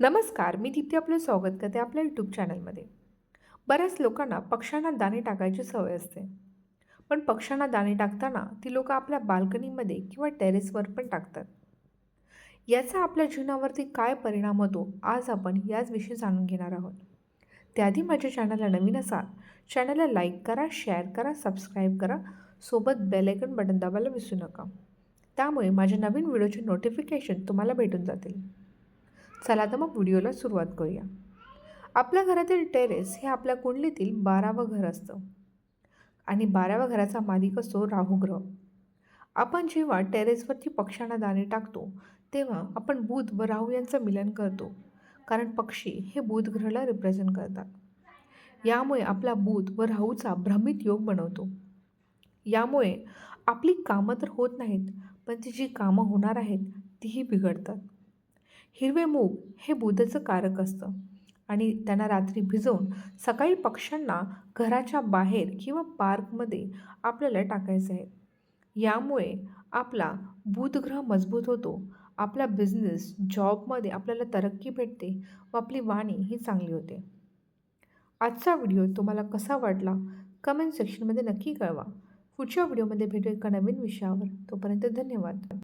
नमस्कार मी दीप्ती आपलं स्वागत करते आपल्या यूट्यूब चॅनलमध्ये बऱ्याच लोकांना पक्ष्यांना दाणे टाकायची सवय असते. पण पक्ष्यांना दाणे टाकताना ती लोक आपल्या बाल्कनीमध्ये किंवा टेरेसवर पण टाकतात. याचा आपल्या जीवनावरती काय परिणाम होतो आज आपण याच विषयी जाणून घेणार आहोत. त्याआधी माझ्या चॅनलला नवीन असाल चॅनलला लाईक करा शेअर करा सबस्क्राईब करा सोबत बेलायकन बटन दाबायला विसरू नका. त्यामुळे माझ्या नवीन व्हिडिओचे नोटिफिकेशन तुम्हाला भेटून जातील. चला तर मग व्हिडिओला सुरुवात करूया. आपल्या घरातील टेरेस हे आपल्या कुंडलीतील बारावं घर असतं. आणि बाराव्या घराचा मालिक असतो राहू ग्रह आपण जेव्हा टेरेसवरती पक्ष्यांना दाणे टाकतो तेव्हा आपण बुध व राहू यांचं मिलन करतो कारण पक्षी हे बुध ग्रहाला रिप्रेझेंट करतात. यामुळे आपला बुध व राहूचा भ्रमित योग बनवतो. यामुळे आपली कामं तर होत नाहीत पण ती जी कामं होणार आहेत तीही बिघडतात. हिरवे मूग हे बुधाचं कारक असतं. आणि त्यांना रात्री भिजवून सकाळी पक्ष्यांना घराच्या बाहेर किंवा पार्कमध्ये आपल्याला टाकायचं आहे. यामुळे आपला बुधग्रह मजबूत होतो. आपला बिझनेस जॉबमध्ये आपल्याला तरक्की भेटते व आपली वाणी ही चांगली होते. आजचा व्हिडिओ तुम्हाला कसा वाटला? कमेंट सेक्शनमध्ये नक्की कळवा. पुढच्या व्हिडिओमध्ये भेटू एका नवीन विषयावर. तोपर्यंत धन्यवाद.